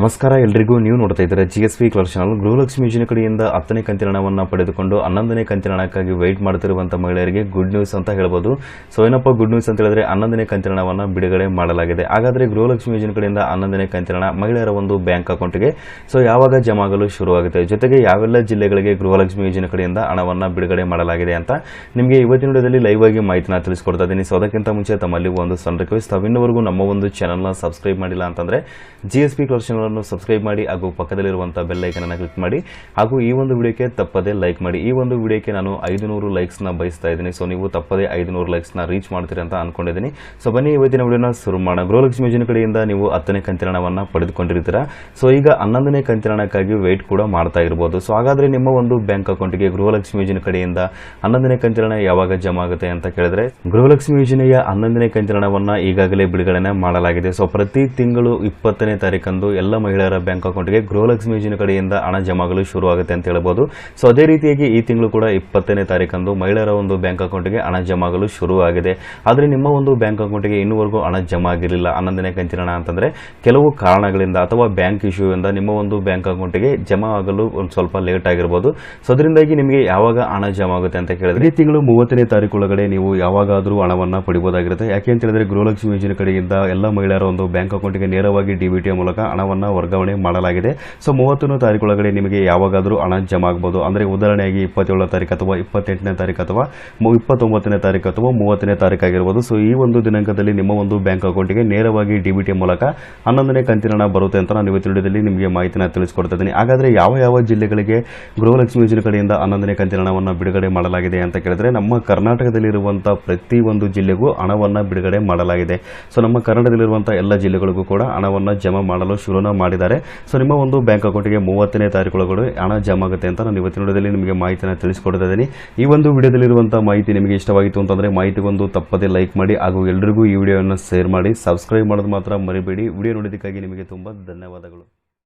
ನಮಸ್ಕಾರ, ಎಲ್ರಿಗೂ ನೀವು ನೋಡ್ತಾ ಇದ್ದಾರೆ G S V clear channel Gruha Lakshmi ಯೋಜನೆ ಕಡೆಯಿಂದ ಹತ್ತನೇ ಕಂತಿನ ಹಣವನ್ನು ಪಡೆದುಕೊಂಡು ಹನ್ನೊಂದನೇ ಕಂತಿನ ಹಣಕ್ಕಾಗಿ ವೆಯ್ಟ್ ಮಾಡ್ತಿರುವಂಥ ಮಹಿಳೆಯರಿಗೆ ಗುಡ್ ನ್ಯೂಸ್ ಅಂತ ಹೇಳ್ಬೋದು. ಸೊ ಏನಪ್ಪ ಗುಡ್ ನ್ಯೂಸ್ ಅಂತ ಹೇಳಿದ್ರೆ ಹನ್ನೊಂದನೇ ಕಂತಿನ ಹಣವನ್ನು ಬಿಡುಗಡೆ ಮಾಡಲಾಗಿದೆ. ಹಾಗಾದ್ರೆ ಗೃಹಲಕ್ಷ್ಮಿ ಯೋಜನೆ ಕಡೆಯಿಂದ ಹನ್ನೊಂದನೇ ಕಂತಿನ ಹಣ ಮಹಿಳೆಯರ ಒಂದು ಬ್ಯಾಂಕ್ ಅಕೌಂಟ್ಗೆ ಸೊ ಯಾವಾಗ ಜಮಾ ಆಗಲು ಶುರುವಾಗುತ್ತೆ? ಜೊತೆಗೆ ಯಾವೆಲ್ಲ ಜಿಲ್ಲೆಗಳಿಗೆ ಗೃಹಲಕ್ಷ್ಮಿ ಯೋಜನೆ ಕಡೆಯಿಂದ ಹಣವನ್ನು ಬಿಡುಗಡೆ ಮಾಡಲಾಗಿದೆ ಅಂತ ನಿಮಗೆ ಇವತ್ತಿನ ವಿಡಿಯೋದಲ್ಲಿ ಲೈವ್ ಆಗಿ ಮಾಹಿತಿನ ತಿಳಿಸ್ಕೊಡ್ತಾ ಇದ್ದೀನಿ. ಸೊ ಅದಕ್ಕಿಂತ ಮುಂಚೆ ತಮ್ಮಲ್ಲಿ ಒಂದು ಸಣ್ಣ ರಿಕ್ವೆಸ್ಟ್ ತಾವಿನ್ನವರೆಗೂ ನಮ್ಮ ಒಂದು ಚಾನಲ್ನ ಸಬ್ಸ್ಕ್ರೈಬ್ ಮಾಡಿಲ್ಲ ಅಂತಂದರೆ G S P colour channel ಅನ್ನು ಸಬ್ಸ್ಕ್ರೈಬ್ ಮಾಡಿ ಹಾಗೂ ಪಕ್ಕದಲ್ಲಿರುವಂಥ ಬೆಲ್ ಐಕನ್ ಅನ್ನು ಕ್ಲಿಕ್ ಮಾಡಿ ಹಾಗೂ ಈ ಒಂದು ವಿಡಿಯೋಕ್ಕೆ ತಪ್ಪದೇ ಲೈಕ್ ಮಾಡಿ. ಈ ಒಂದು ವಿಡಿಯೋಕ್ಕೆ ನಾನು ಐದುನೂರು ಲೈಕ್ಸ್ನ ಬಯಸ್ತಾ ಇದ್ದೀನಿ. ಸೊ ನೀವು ತಪ್ಪದೇ ಐದುನೂರು ಲೈಕ್ಸ್ನ ರೀಚ್ ಮಾಡ್ತೀರಿ ಅಂತ ಅನ್ಕೊಂಡಿದ್ದೀನಿ. ಸೊ ಬನ್ನಿ, ಇವತ್ತಿನ ವಿಡಿಯೋನ ಶುರು ಮಾಡೋಣ. ಗೃಹಲಕ್ಷ್ಮಿ ಯೋಜನೆ ಕಡೆಯಿಂದ ನೀವು ಹತ್ತನೇ ಕಂತಿರಣವನ್ನು ಪಡೆದುಕೊಂಡಿರ್ತೀರಾ? ಸೊ ಈಗ ಹನ್ನೊಂದನೇ ಕಂತಿರಣಕ್ಕಾಗಿ ವೆಯ್ಟ್ ಕೂಡ ಮಾಡ್ತಾ ಇರ್ಬೋದು. ಸೊ ಹಾಗಾದರೆ ನಿಮ್ಮ ಒಂದು ಬ್ಯಾಂಕ್ ಅಕೌಂಟಿಗೆ ಗೃಹಲಕ್ಷ್ಮಿ ಯೋಜನೆ ಕಡೆಯಿಂದ ಹನ್ನೊಂದನೇ ಕಂತಿರಣ ಯಾವಾಗ ಜಮಾ ಆಗುತ್ತೆ ಅಂತ ಕೇಳಿದ್ರೆ, ಗೃಹಲಕ್ಷ್ಮಿ ಯೋಜನೆಯ ಹನ್ನೊಂದನೇ ಕಂತಿರಣವನ್ನು ಈಗಾಗಲೇ ಬಿಡುಗಡೆ ಮಾಡಲಾಗಿದೆ. ಸೊ ಪ್ರತಿ ತಿಂಗಳು ಇಪ್ಪತ್ತನೇ ತಾರೀಕಂದು ಎಲ್ಲ ಮಹಿಳೆಯರ ಬ್ಯಾಂಕ್ ಅಕೌಂಟ್ಗೆ ಗೃಹಲಕ್ಷ್ಮಿ ಯೋಜನೆ ಕಡೆಯಿಂದ ಹಣ ಜಮಾಗಲು ಶುರು ಆಗುತ್ತೆ ಅಂತ ಹೇಳಬಹುದು ಸೊ, ಅದೇ ರೀತಿಯಾಗಿ ಈ ತಿಂಗಳು ಕೂಡ ಇಪ್ಪತ್ತನೇ ತಾರೀಕಂದು ಮಹಿಳೆಯರ ಒಂದು ಬ್ಯಾಂಕ್ ಅಕೌಂಟ್ಗೆ ಹಣ ಜಮಾಗಲು ಶುರು ಆಗಿದೆ ಆದರೆ ನಿಮ್ಮ ಒಂದು ಬ್ಯಾಂಕ್ ಅಕೌಂಟ್ಗೆ ಇನ್ನೂವರೆಗೂ ಹಣ ಜಮಾ ಆಗಿರಲಿಲ್ಲ ಹನ್ನೊಂದನೇ ಕಂತಿನ ಹಣ ಅಂತಂದ್ರೆ ಕೆಲವು ಕಾರಣಗಳಿಂದ ಅಥವಾ ಬ್ಯಾಂಕ್ ಇಶ್ಯೂ ಇಂದ ನಿಮ್ಮ ಒಂದು ಬ್ಯಾಂಕ್ ಅಕೌಂಟ್ಗೆ ಜಮಾ ಆಗಲು ಒಂದು ಸ್ವಲ್ಪ ಲೇಟ್ ಆಗಿರ್ಬೋದು. ಸೊ, ಅದರಿಂದಾಗಿ ನಿಮಗೆ ಯಾವಾಗ ಹಣ ಜಮಾ ಆಗುತ್ತೆ ಅಂತ ಕೇಳಿದ್ರೆ ಈ ತಿಂಗಳು ಮೂವತ್ತನೇ ತಾರೀಕು ಒಳಗಡೆ ನೀವು ಯಾವಾಗಾದರೂ ಹಣವನ್ನು ಪಡಿಬಹುದಾಗಿರುತ್ತೆ ಯಾಕೆ ಅಂತ ಹೇಳಿದ್ರೆ ಗೃಹಲಕ್ಷ್ಮಿ ಯೋಜನೆ ಕಡೆಯಿಂದ ಎಲ್ಲ ಮಹಿಳೆಯರ ಒಂದು ಬ್ಯಾಂಕ್ ಅಕೌಂಟ್ಗೆ ನೇರವಾಗಿ ಡಿಬಿಟಿ ಮೂಲಕ ಹಣವನ್ನ ವರ್ಗಾವಣೆ ಮಾಡಲಾಗಿದೆ. ಸೊ ಮೂವತ್ತನೇ ತಾರೀಕು ಒಳಗಡೆ ನಿಮಗೆ ಯಾವಾಗಾದರೂ ಹಣ ಜಮಾ ಆಗ್ಬೋದು ಅಂದರೆ ಉದಾಹರಣೆಯಾಗಿ ಇಪ್ಪತ್ತೇಳನೇ ತಾರೀಕು ಅಥವಾ ಇಪ್ಪತ್ತೆಂಟನೇ ತಾರೀಕು ಅಥವಾ ಇಪ್ಪತ್ತೊಂಬತ್ತನೇ ತಾರೀಕು ಅಥವಾ ಮೂವತ್ತನೇ ತಾರೀಕು ಆಗಿರ್ಬೋದು. ಸೊ, ಈ ಒಂದು ದಿನಾಂಕದಲ್ಲಿ ನಿಮ್ಮ ಒಂದು ಬ್ಯಾಂಕ್ ಅಕೌಂಟಿಗೆ ನೇರವಾಗಿ ಡಿಬಿಟಿ ಮೂಲಕ ಹನ್ನೊಂದನೇ ಕಂತಿನ ಹಣ ಬರುತ್ತೆ ಅಂತ ನಾನು ಇವತ್ತು ವಿಡಿಯೋದಲ್ಲಿ ನಿಮಗೆ ಮಾಹಿತಿನ ತಿಳಿಸ್ಕೊಡ್ತಾ ಹಾಗಾದರೆ ಯಾವ ಯಾವ ಜಿಲ್ಲೆಗಳಿಗೆ ಗೃಹಲಕ್ಷ್ಮಿ ಯೋಜನೆ ಕಡೆಯಿಂದ ಹನ್ನೊಂದನೇ ಕಂತಿನ ಹಣವನ್ನು ಬಿಡುಗಡೆ ಮಾಡಲಾಗಿದೆ ಅಂತ ಕೇಳಿದ್ರೆ ನಮ್ಮ ಕರ್ನಾಟಕದಲ್ಲಿರುವಂಥ ಪ್ರತಿ ಒಂದು ಜಿಲ್ಲೆಗೂ ಹಣವನ್ನು ಬಿಡುಗಡೆ ಮಾಡಲಾಗಿದೆ. ಸೊ, ನಮ್ಮ ಕರ್ನಾಟಕದಲ್ಲಿರುವಂಥ ಎಲ್ಲ ಜಿಲ್ಲೆಗಳಿಗೂ ಕೂಡ ಹಣವನ್ನು ಜಮಾ ಮಾಡಲು ಶುರುನ ಮಾಡಿದ್ದಾರೆ. ಸೊ ನಿಮ್ಮ ಒಂದು ಬ್ಯಾಂಕ್ ಅಕೌಂಟ್ಗೆ ಮೂವತ್ತನೇ ತಾರೀಕು ಒಳಗಡೆ ಹಣ ಜಮಾ ಆಗುತ್ತೆ ಅಂತ ನಾನು ಇವತ್ತಿನ ವಿಡಿಯೋದಲ್ಲಿ ನಿಮಗೆ ಮಾಹಿತಿಯನ್ನು ತಿಳಿಸಿಕೊಡ್ತಾ ಇದ್ದೀನಿ ಈ ಒಂದು ವಿಡಿಯೋದಲ್ಲಿರುವಂತಹ ಮಾಹಿತಿ ನಿಮಗೆ ಇಷ್ಟವಾಗಿತ್ತು ಅಂತಂದ್ರೆ ಮಾಹಿತಿಗೊಂದು ತಪ್ಪದೇ ಲೈಕ್ ಮಾಡಿ ಹಾಗೂ ಎಲ್ರಿಗೂ ಈ ವಿಡಿಯೋವನ್ನು ಶೇರ್ ಮಾಡಿ. ಸಬ್ಸ್ಕ್ರೈಬ್ ಮಾಡೋದು ಮಾತ್ರ ಮರಿಬೇಡಿ. ವಿಡಿಯೋ ನೋಡೋದಕ್ಕಾಗಿ ನಿಮಗೆ ತುಂಬ ಧನ್ಯವಾದಗಳು.